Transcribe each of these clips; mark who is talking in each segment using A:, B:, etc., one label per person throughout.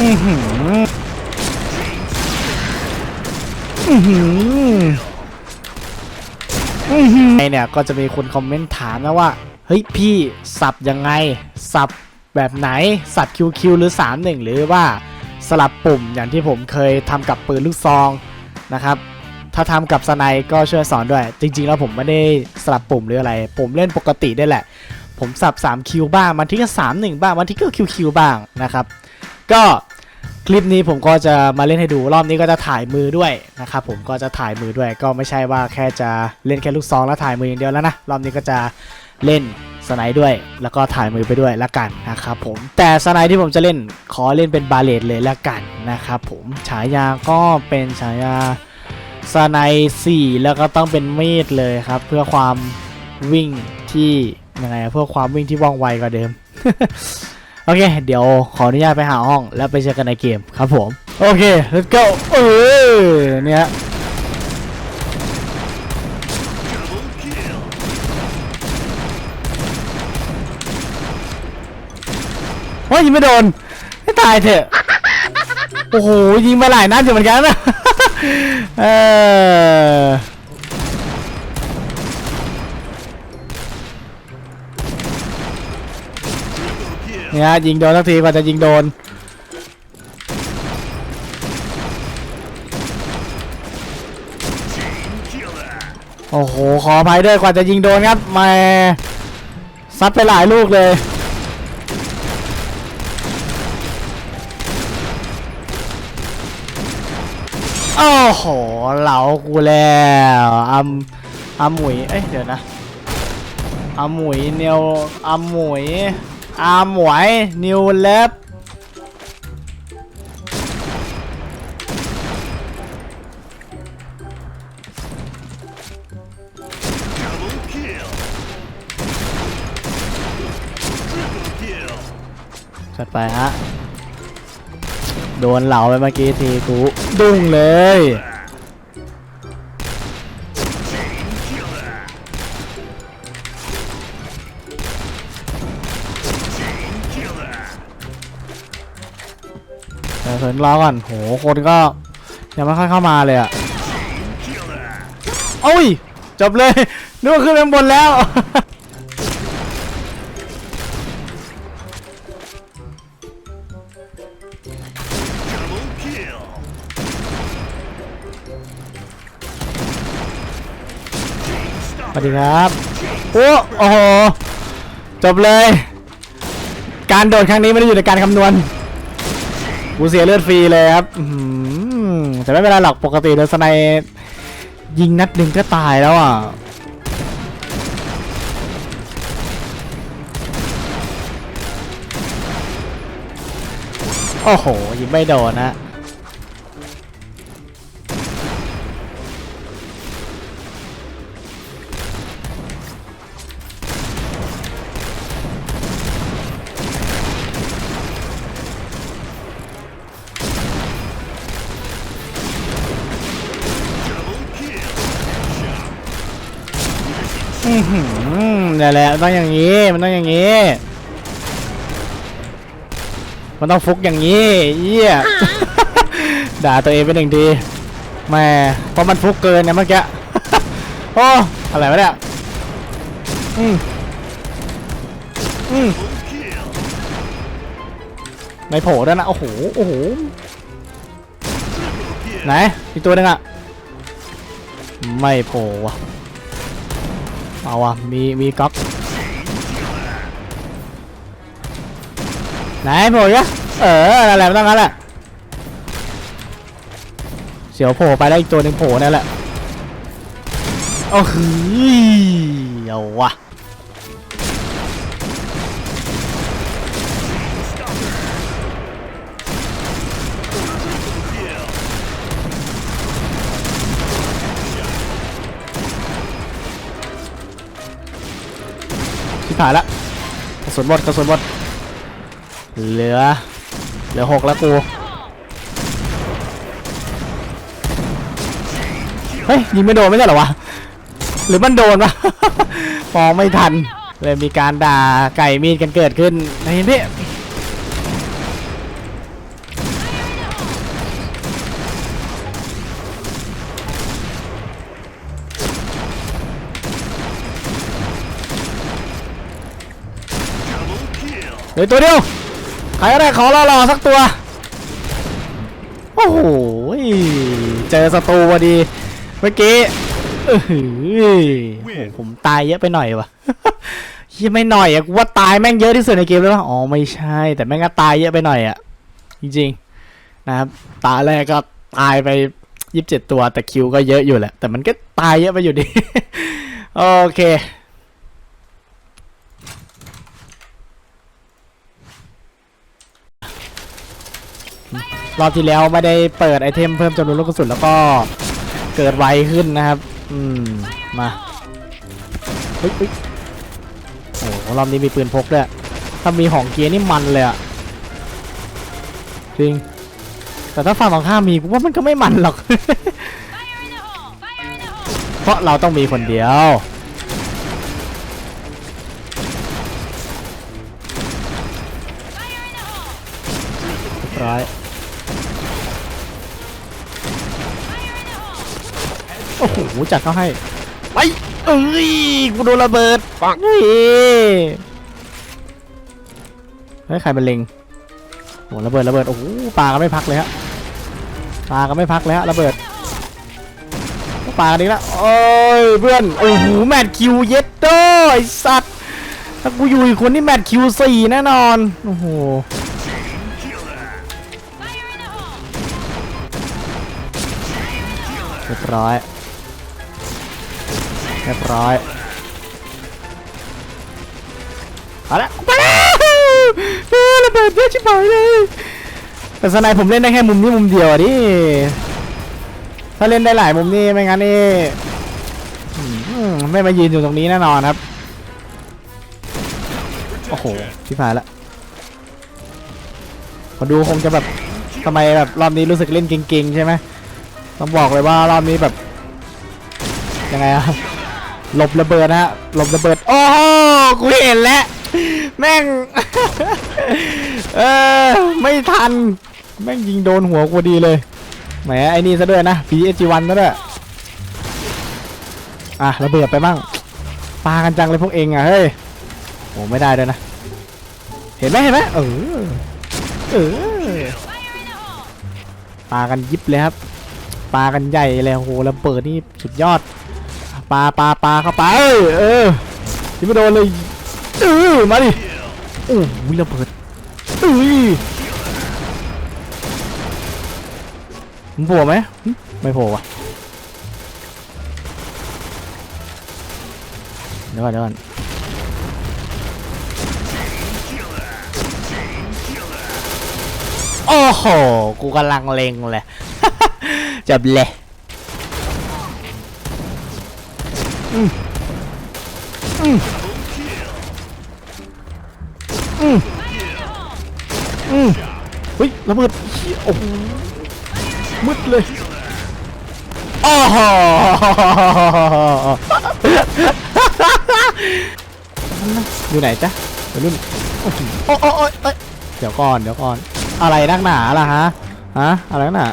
A: อือหืออือหืออือหือเนี่ยก็จะมีคนคอมเมนต์ถามนะว่าเฮ้ยพี่สับยังไงสับแบบไหนสับ QQ หรือ 31 หรือว่าสลับปุ่มอย่างที่ผมเคยทำกับปืนลูกซองนะครับ ถ้าทำกับสไนก็ช่วยสอนด้วย จริง ๆ แล้วผมไม่ได้สลับปุ่มหรืออะไร ผมเล่นปกติได้แหละ ผมสับ 3 คิวบ้างบางทีก็ 3 1 บ้างบางทีก็ QQ บ้างนะครับ ก็คลิปนี้ผมก็จะมาเล่นให้ดูรอบนี้ก็จะถ่ายมือด้วยนะครับผมก็จะถ่ายมือด้วยก็ไม่ใช่ว่าแค่จะเล่นแค่ลูกซองแล้วถ่ายมืออย่างเดียวแล้วนะรอบนี้ก็จะเล่นสไนด์ด้วย แล้วก็ถ่ายมือไปด้วยละกันนะครับผมแต่สไนด์ที่ผมจะเล่นขอเล่นเป็นบาเลตเลยละกันนะครับผมฉายาก็เป็นฉายาสไนด์สี่แล้วก็ต้องเป็นมีดเลยครับ เพื่อความวิ่งที่ยังไงเพื่อความวิ่งที่ว่องไวกว่าเดิม โอเค เดี๋ยวขออนุญาตไปหาห้องแล้วไปเจอกันในเกมครับผม โอเค let's go เออเนี่ยโอ้ยยิงไม่โดนให้ตายเถอะ โอ้โห ยิงมาหลายนัดอยู่เหมือนกันนะเออ เนี่ยยิงโดนสักทีกว่าจะยิงโดน โอ้โห ขออภัยด้วยกว่าจะยิงโดนครับมาซัดไปหลายลูกเลย โอ้โห เหลากูแล้วอัมอัมหมุย เอ้ย เดี๋ยวนะอัมหมุยเนียวอัมหมุย อัมหมวย นิวเล็บจัดไปฮะ โดนเหลาไปเมื่อกี้ทีกูดุ้งเลย เดี๋ยวเพิ่งรอก่อนโหคนก็ ยังไม่ค่อยเข้ามาเลยอะโอ้ยจบเลยนึกว่าขึ้นไปบนแล้วสวัสดีครับโอ้โอ้โห จบเลย การโดดครั้งนี้ไม่ได้อยู่ในการคำนวณ กูเสียเลือดฟรีเลยครับแต่ไม่เป็นไรหรอกปกติเดนสไนด์ยิงนัดหนึ่งก็ตายแล้วอะโอ้โหยิงไม่โดนนะ เนี่ยแหละมันต้องอย่างนี้ มันต้องอย่างนี้ มันต้องฟุกอย่างนี้เยี่ยด่าตัวเองเป็นหนึ่งทีแม่เพราะมันฟุกเกินเนี่ยเมื่อกี้โอ้อะไรวะเนี่ยอืมอืมไม่โผล่ด้วยนะโอ้โหโอ้โหไหนอีกตัวหนึงอะไม่โผล่ว่ะ เอาว่ะมีมีก๊อกไหนโผล่ยะเอออะไรไม่ต้องงั้นแหละเสียวโผล่ไปแล้วอีกตัวหนึ่งโผล่นั่นแหละโอ้โหเอาว่ะ ที่ผ่านละกระสุนหมดกระสุนหมดเหลือ เหลือหกแล้วกู เฮ้ย ยิงไม่โดนไม่ใช่เหรอวะ หรือมันโดนวะมองไม่ทัน เลยมีการด่าไก่มีดกันเกิดขึ้นในพี่ เหลยตัวเดียวใครก็ได้ขอรอรอสักตัว โอ้โห เจอศัตรูพอดี เมื่อกี้เออหือโอ้โหผมตายเยอะไปหน่อยวะเฮียไม่หน่อยอะกูว่าตายแม่งเยอะที่สุดในเกมเลยวะอ๋อไม่ใช่ แต่แม่งก็ตายเยอะไปหน่อยอะจริงๆนะครับ ตาแรกก็ตายไปยี่สิบเจ็ดตัวแต่คิวก็เยอะอยู่แหละ แต่มันก็ตายเยอะไปอยู่ดี โอเค รอบที่แล้วไม่ได้เปิดไอเทมเพิ่มจำนวนลูกกระสุนแล้วก็เกิดไวขึ้นนะครับ อืม มาเฮ้ยโอ้โหรอบนี้มีปืนพกด้วย ถ้ามีของเกียร์นี่มันเลยอะจริง แต่ถ้าฝั่งตรงข้ามมีกูว่ามันก็ไม่มันหรอก เพราะเราต้องมีคนเดียวร้อย โอ้โหจัดเขาให้ไปเอ้ยกูโดนระเบิดปังเฮ้ยเฮ้ยใครเป็นเล็งโอ้ระเบิดระเบิดโอ้โหปลาก็ไม่พักเลยฮะปลาก็ไม่พักเลยฮะระเบิดปลากันอีกแล้วโอ้ยเพื่อนโอ้โหแมทคิวเย็ดโดไอสัตว์ถ้ากูอยู่อีกคนนี่แมทคิวสี่แน่นอนโอ้โหเรียบร้อยเรียบร้อยเอาละไปแล้วระเบิดเยอะชิบหายเลยแต่สไนด์ผมเล่นได้แค่มุมนี้มุมเดียวดิถ้าเล่นได้หลายมุมนี่ไม่งั้นนี่ไม่มายืนอยู่ตรงนี้แน่นอนครับโอ้โหชิบหายละพอดูคงจะแบบทำไมแบบรอบนี้รู้สึกเล่นเก่งๆใช่ไหมต้องบอกเลยว่ารอบนี้แบบยังไงอะ หลบระเบิดนะฮะหลบระเบิด โอ้โหกูเห็นแล้ว แม่ง เออ ไม่ทัน แม่งยิงโดนหัวกูดีเลย แหม ไอ้นี่ซะด้วยนะ PSG1 ซะด้วย อะ ระเบิดไปบ้างปากันจังเลยพวกเองอะ เฮ้ย โอ้ไม่ได้ด้วยนะ เห็นไหมเห็นไหมเออ เออปากันยิบเลยครับปากันใหญ่เลยโอ้โหระเบิดนี่สุดยอด ปลาปลาปลาเข้าไปเออเออยิงไม่โดนเลยเออมาดิโอ้ยระเบิดเอ้ยมันโผล่ไหมไม่โผล่ว่ะเดี๋ยวก่อนเดี๋ยวก่อนโอ้โห กูกำลังเล็งเลยจับเลย อืมอืมอืมอืมเฮ้ยระเบิดเหี้ยโอ้โหมืดเลยโอ้โหอยู่ไหนจ๊ะเดี๋ยรุ่นโอ้โหโอ้โอ้ยเดี๋ยวก่อนเดี๋ยวก่อน อะไรนักหนาล่ะฮะฮะอะไรนักหนา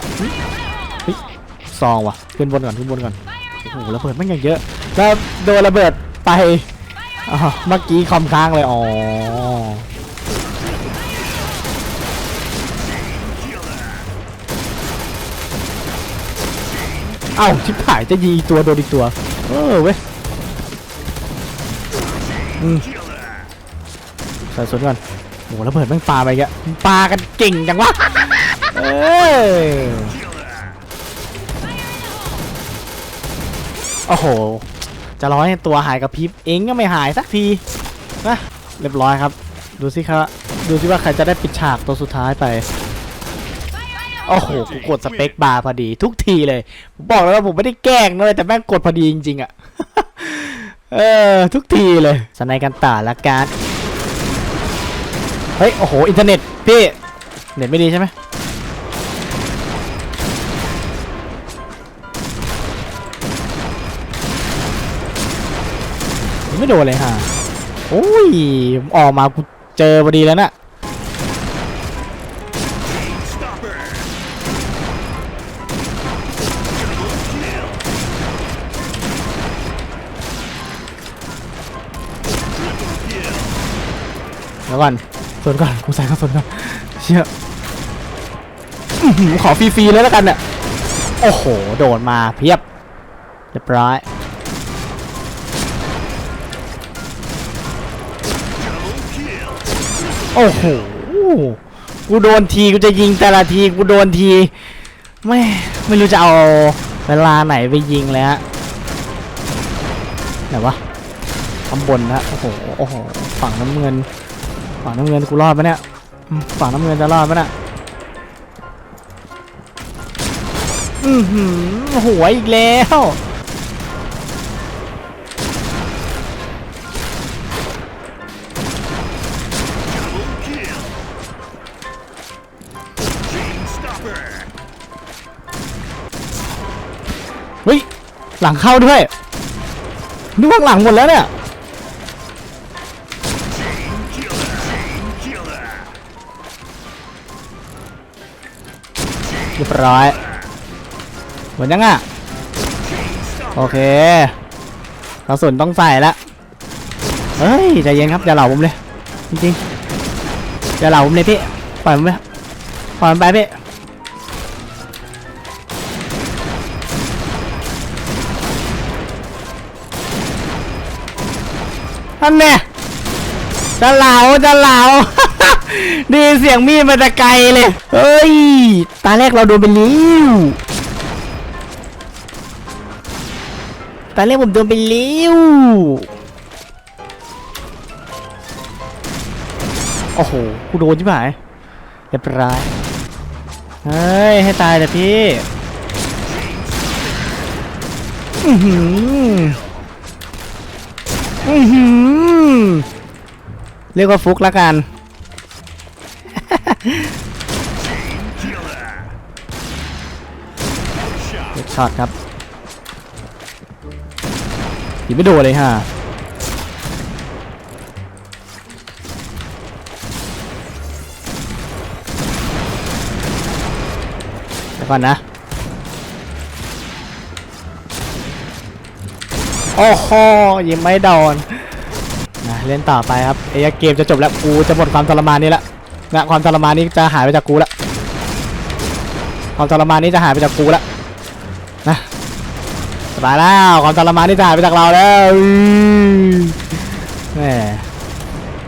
A: ซองว่ะขึ้นบนก่อนขึ้นบนก่อนโอ้โหระเบิดมันย่างเยอะ แล้วโดนระเบิดไปเมื่อกี้คอมค้างเลย อ๋อ เอ้าชิบหายจะยิงอีตัวโดนอีกตัว เออเว้ยใส่สวนก่อนโหระเบิดแม่งปลาไปแกปลากันเก่งจังวะ เออโอ้โห จะร้อยตัวหายกับพิบเองก็ไม่หายสักทีนะเรียบร้อยครับ ดูสิครับดูสิว่าใครจะได้ปิดฉากตัวสุดท้ายไปโอ้โหกูกดสเปคบาร์พอดีทุกทีเลยผมบอกแล้วว่าผมไม่ได้แกล้งเลยแต่แม่งกดพอดีจริงๆอะเออทุกทีเลยสไนกันต่าละกันเฮ้ยโอ้โหอินเทอร์เน็ตพี่เน็ตไม่ดีใช่ไหม ไม่โดนเลยฮะโอ้ยออกมากูเจอพอดีแล้วน่ะเดี๋ยวก่อนสนก่อนกูใส่กระสุนก่อนเชี่ยขอฟรีๆเลยแล้วกันเนี่ยโอ้โห โดดมาเพียบเรียบร้อย โอ้โห กูโดนทีกูจะยิงแต่ละทีกูโดนทีไม่ไม่รู้จะเอาเวลาไหนไปยิงเลยฮะไหนวะข้างบนนะโอ้โหโอ้โหฝั่งน้ำเงิน ฝั่งน้ำเงินกูรอดปะเนี่ยฝั่งน้ำเงินจะรอดปะเนี่ยอือหือหัวอีกแล้ว หลังเข้าด้วยนึกว่าหลังหมดแล้วเนี่ยเรียบร้อยหมดยังอะ โอเคกระสุนต้องใส่ละเฮ้ยใจเย็นครับอย่าเหล่าผมเลย จริงๆอย่าเหล่าผมเลยพี่ ปล่อยผมไปปล่อยมันไปพี่ ท่านเนี่ยจะเหลาจะเหลา ดีเสียงมีดมาแต่ไกลเลยเฮ้ย ตาแรกเราโดนไปลิ้วตาแรกผมโดนไปลิ้วโอ้โห กูโดนใช่ไหมเรียบร้อยเฮ้ย ให้ตายแต่พี่ อือหือ อือหือเรียกว่าฟุกแล้วกัน เด็กช็อตครับยิงไม่โดนเลยฮะเดี๋ยวก่อนนะ โอ้โหยิงไม่โดนนะเล่นต่อไปครับไอ้เกมจะจบแล้วกูจะหมดความทรมานนี้ละนะความทรมานนี้จะหายไปจากกูละความทรมานนี้จะหายไปจากกูละนะสบายแล้วความทรมานนี้จะหายไปจากเราแล้วแหม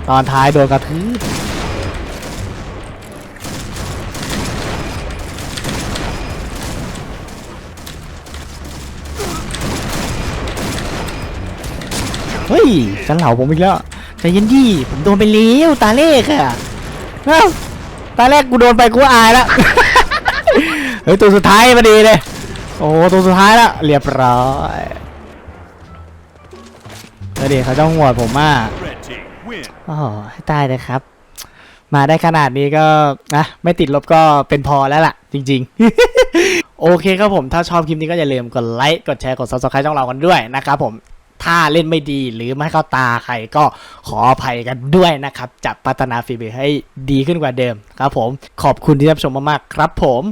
A: ตอนท้ายโดนกระทืบ เฮ้ยจะเหล่าผมอีกแล้วใจเย็นดิผมโดนไปเลี้ยวตาเลขอะเอ้าตาแรกกูโดนไปกูอายละเฮ้ยตัวสุดท้ายพอดีเลยโอ้ตัวสุดท้ายละเรียบร้อยเดี๋ยวดิเขาจะหัวผมมากโอ้ให้ตายเลยครับ มาได้ขนาดนี้ก็นะไม่ติดลบก็เป็นพอแล้วล่ะ จริง ๆ โอเคครับผมถ้าชอบคลิปนี้ก็อย่าลืมกดไลค์กดแชร์กด subscribe ช่องเรากันด้วยนะครับผม ถ้าเล่นไม่ดีหรือไม่เข้าตาใครก็ขออภัยกันด้วยนะครับ จะพัฒนาฝีมือให้ดีขึ้นกว่าเดิมครับผม ขอบคุณที่รับชมมากๆครับผม